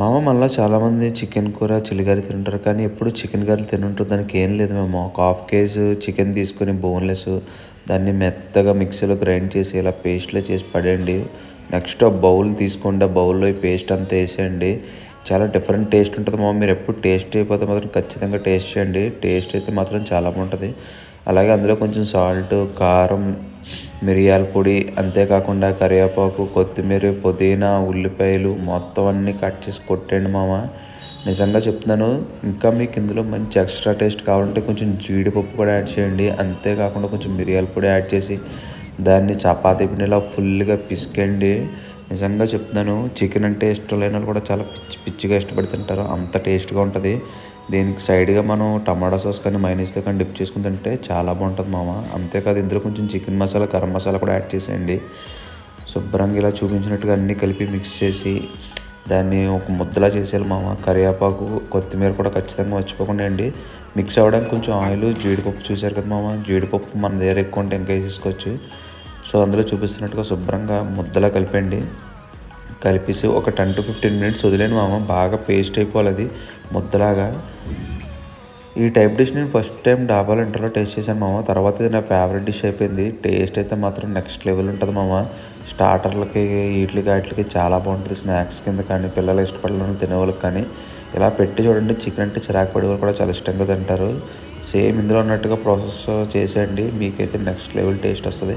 మామ మళ్ళీ చాలామంది చికెన్ కూర చిల్లిగారి తింటారు. కానీ ఎప్పుడు చికెన్ కర్రీ తినుంటారు దానికి ఏం లేదు మేము. ఒక హాఫ్ కేజీ చికెన్ తీసుకొని బోన్లెస్ దాన్ని మెత్తగా మిక్సీలో గ్రైండ్ చేసి ఇలా పేస్ట్లో చేసి పడేయండి. నెక్స్ట్ ఆ బౌల్ తీసుకోండి. ఆ బౌల్లో ఈ పేస్ట్ అంతా వేసేయండి. చాలా డిఫరెంట్ టేస్ట్ ఉంటుంది మామ. మీరు ఎప్పుడు టేస్ట్ అయిపోతే మాత్రం ఖచ్చితంగా టేస్ట్ చేయండి. టేస్ట్ అయితే మాత్రం చాలా బాగుంటుంది. అలాగే అందులో కొంచెం సాల్ట్ కారం మిరియాల పొడి అంతేకాకుండా కరివేపాకు కొత్తిమీర పుదీనా ఉల్లిపాయలు మొత్తం అన్నీ కట్ చేసి కొట్టండి మామ. నిజంగా చెప్తున్నాను ఇంకా మీకు ఇందులో మంచి ఎక్స్ట్రా టేస్ట్ కావాలంటే కొంచెం జీడిపప్పు కూడా యాడ్ చేయండి. అంతేకాకుండా కొంచెం మిరియాల పొడి యాడ్ చేసి దాన్ని చపాతీ పిండిలా ఫుల్గా పిసికండి. నిజంగా చెప్తున్నాను చికెన్ అంటే ఇష్టం లేని వాళ్ళు కూడా చాలా పిచ్చి పిచ్చిగా ఇష్టపడుతుంటారు అంత టేస్ట్గా ఉంటుంది. దీనికి సైడ్గా మనం టమాటా సాస్ కానీ మైనీస్తో కానీ డిప్ చేసుకుని తింటే చాలా బాగుంటుంది మామ. అంతేకాదు ఇందులో కొంచెం చికెన్ మసాలా గరం మసాలా కూడా యాడ్ చేసేయండి. శుభ్రంగా ఇలా చూపించినట్టుగా అన్నీ కలిపి మిక్స్ చేసి దాన్ని ఒక ముద్దలా చేసేయాలి మామ. కరివేపాకు కొత్తిమీర కూడా ఖచ్చితంగా మర్చిపోకుండా అండి మిక్స్ అవ్వడానికి కొంచెం ఆయిల్ జీడిపప్పు చూసారు కదా మామ. జీడిపప్పు మన దగ్గర ఎక్కువ ఉంటే ఇంకా వేసేసుకోవచ్చు. సో అందులో చూపిస్తున్నట్టుగా శుభ్రంగా ముద్దలా కలిపండి కలిపేసి ఒక టెన్ టు ఫిఫ్టీన్ మినిట్స్ వదిలేను మామ. బాగా పేస్ట్ అయిపోవాలి అది. ముద్దలాగా. ఈ టైప్ డిష్ నేను ఫస్ట్ టైం డాబాలో ఇంటర్లో టేస్ట్ చేశాను మామ. తర్వాత ఇది నా ఫేవరెట్ డిష్ అయిపోయింది. టేస్ట్ అయితే మాత్రం నెక్స్ట్ లెవెల్ ఉంటుంది మామ. స్టార్టర్లకి వీటికి వాటికి చాలా బాగుంటుంది. స్నాక్స్ కింద కానీ పిల్లలు ఇష్టపడాలని తినేవాళ్ళకి కానీ. ఇలా పెట్టి చూడండి చికెన్ అంటే చిరాకు పడే వాళ్ళు కూడా చాలా ఇష్టంగా తింటారు. సేమ్ ఇందులో ఉన్నట్టుగా ప్రాసెస్ చేసేయండి. మీకైతే నెక్స్ట్ లెవెల్ టేస్ట్ వస్తుంది.